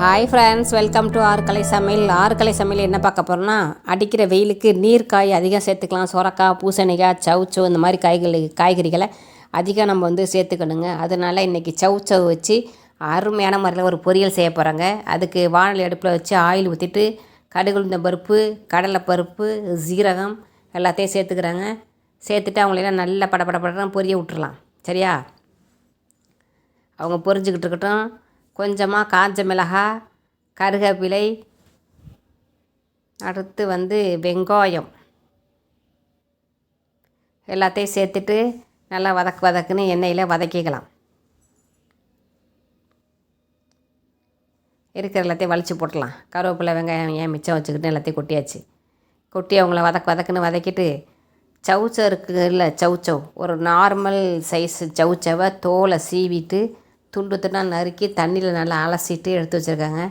Hi friends welcome to ஆறுக்கலை சமையல் ஆறுக்கலை சமையல் என்ன பார்க்க போகிறோன்னா அடிக்கிற வெயிலுக்கு நீர்க்காய் அதிகம் சேர்த்துக்கலாம். சொரக்காய் பூசணிக்காய் சவுச்சோ இந்த மாதிரி காய்கறி காய்கறிகளை அதிகம் நம்ம வந்து சேர்த்துக்கணுங்க. அதனால் இன்றைக்கி சவுச்சவ் வச்சு அருமையான முறையில் ஒரு பொரியல் செய்ய போகிறாங்க அதுக்கு வானல் அடுப்பில் வச்சு ஆயில் ஊற்றிட்டு கடுகுழுந்த பருப்பு கடலை பருப்பு சீரகம் எல்லாத்தையும் சேர்த்துக்கிறாங்க. சேர்த்துட்டு அவங்களெல்லாம் நல்லா படப்பட படம் பொரிய விட்டுறலாம். சரியா? அவங்க பொரிஞ்சுக்கிட்டு இருக்கட்டும். கொஞ்சமாக காஞ்ச மிளகாய் கருகப்பிலை அடுத்து வந்து வெங்காயம். எல்லாத்தையும் சேர்த்துட்டு நல்லா வதக்கு வதக்குன்னு எண்ணெயில் வதக்கிக்கலாம். இருக்கிற எல்லாத்தையும் வலிச்சு போட்டலாம் கருவேப்பிலை வெங்காயம் ஏன் மிச்சம் வச்சுக்கிட்டு எல்லாத்தையும் கொட்டியாச்சு. கொட்டி அவங்கள வதக்கு வதக்குன்னு வதக்கிட்டு சவுச்சவ் இல்லை சவுச்சவ் ஒரு நார்மல் சைஸ் சவுச்சவை தோலை சீவிட்டு துண்டு துண்டாக நறுக்கி தண்ணியில் நல்லா அலசிட்டு எடுத்து வச்சுருக்காங்க.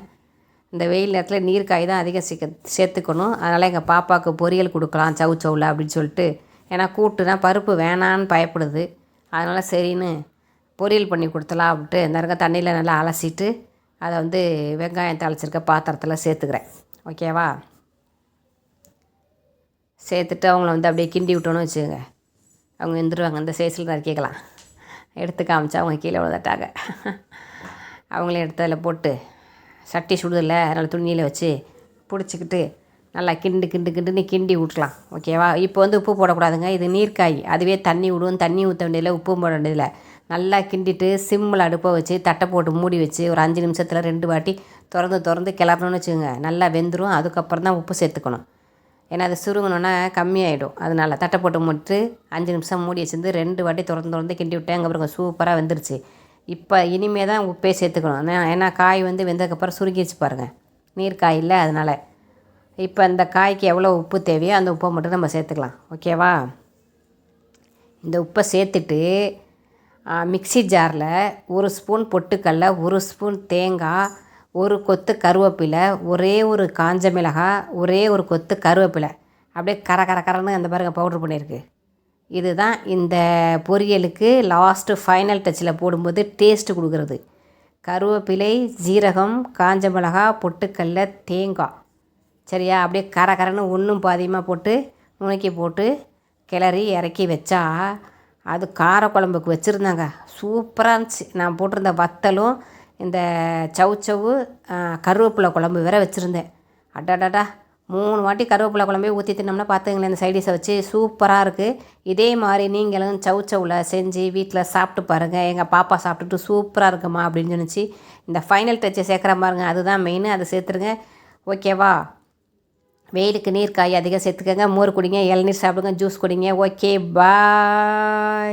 இந்த வெயில் நேரத்தில் நீர்க்காய் தான் அதிகம் சிக்க சேர்த்துக்கணும் அதனால் எங்கள் பாப்பாவுக்கு பொரியல் கொடுக்கலாம் சவு சவுல அப்படின்னு சொல்லிட்டு. ஏன்னா கூட்டுனா பருப்பு வேணான்னு பயப்படுது. அதனால் சரின்னு பொரியல் பண்ணி கொடுத்தலாம் அப்படின்ட்டு இந்த தண்ணியில் நல்லா அலசிட்டு அதை வந்து வெங்காயம் தாளிச்சிருக்க பாத்திரத்தில் சேர்த்துக்கிறேன். ஓகேவா? சேர்த்துட்டு அவங்கள வந்து அப்படியே கிண்டி விட்டோன்னு வச்சுக்கோங்க. அவங்க எழுந்துருவாங்க இந்த சைஸில் நறுக்கிக்கலாம் எடுத்து காமிச்சா அவங்க கீழே விழுந்துட்டாங்க. அவங்களே எடுத்து அதில் போட்டு சட்டி சுடுதில்ல அதனால் துணியில் வச்சு பிடிச்சிக்கிட்டு நல்லா கிண்டு கிண்டு கிண்டுன்னு கிண்டி விட்லாம் ஓகேவா இப்போ வந்து உப்பு போடக்கூடாதுங்க. இது நீர்க்காய். அதுவே தண்ணி விடும். தண்ணி ஊற்ற வேண்டியதில்லை உப்பும் போட வேண்டியதில்லை. நல்லா கிண்டிட்டு சிம்மில் அடுப்பை வச்சு தட்டை போட்டு மூடி வச்சு ஒரு அஞ்சு நிமிஷத்தில் ரெண்டு வாட்டி திறந்து திறந்து கிளறணும்னு வச்சுக்கோங்க. நல்லா வெந்துடும் அதுக்கப்புறம் தான் உப்பு சேர்த்துக்கணும். ஏன்னா அது சுருங்கணுன்னா கம்மியாயிடும். அதனால் தட்டை போட்டு முட்டு அஞ்சு நிமிஷம் மூடி வச்சுருந்து ரெண்டு வாட்டி திறந்து திறந்து கிண்டி விட்டேன். அங்கே பாருங்க சூப்பராக வெந்துருச்சு. இப்போ இனிமே தான் உப்பே சேர்த்துக்கணும். ஏன்னா காய் வந்து வெந்ததுக்கப்புறம் சுருங்கிடுச்சு பாருங்கள் நீர் காய் இல்லை அதனால். இப்போ இந்த காய்க்கு எவ்வளோ உப்பு தேவையோ அந்த உப்பை மட்டும் நம்ம சேர்த்துக்கலாம். ஓகேவா இந்த உப்பை சேர்த்துட்டு மிக்சி ஜாரில் ஒரு ஸ்பூன் பொட்டுக்கடல ஒரு ஸ்பூன் தேங்காய் ஒரு கொத்து கருவேப்பிலை ஒரே ஒரு காஞ்ச மிளகாய் ஒரே ஒரு கொத்து கருவேப்பிலை. அப்படியே கர கர கரன்னு அந்த பாருங்க பவுட்ரு பண்ணியிருக்கு. இதுதான் இந்த பொரியலுக்கு லாஸ்ட்டு ஃபைனல் டச்சில் போடும்போது டேஸ்ட்டு கொடுக்குறது. கருவேப்பிலை ஜீரகம் காஞ்ச மிளகா பொட்டுக்கல்ல தேங்காய். சரியா? அப்படியே கர கரன்னு ஒன்றும் பாதியமாக போட்டு நுணுக்கி போட்டு கிளறி இறக்கி வச்சா அது காரக்குழம்புக்கு வச்சுருந்தாங்க. சூப்பராக இருந்துச்சு. நான் போட்டிருந்த வத்தலும் இந்த சவுச்சவு கருவேப்பிலை குழம்பு வேற வச்சுருந்தேன். அடாடாடா மூணு வாட்டி கருவேப்பிலை குழம்பே ஊற்றி தின்னோம்னா பார்த்துங்களேன் இந்த சைடிஷை வச்சு சூப்பராக இருக்குது இதே மாதிரி நீங்களும் சவுச்சவில் செஞ்சு வீட்டில் சாப்பிட்டு பாருங்கள் எங்கள் பாப்பா சாப்பிட்டுட்டு சூப்பராக இருக்குமா அப்படின்னு சொன்னிச்சு. இந்த ஃபைனல் டச்சை சேர்க்குற பாருங்க அதுதான் மெயின் அதை சேர்த்துருங்க. ஓகேவா வெயிலுக்கு நீர் காய் அதிகம் சேர்த்துக்கங்க மோர் குடிங்க இளநீர் சாப்பிடுங்க ஜூஸ் குடிங்க. Okay bye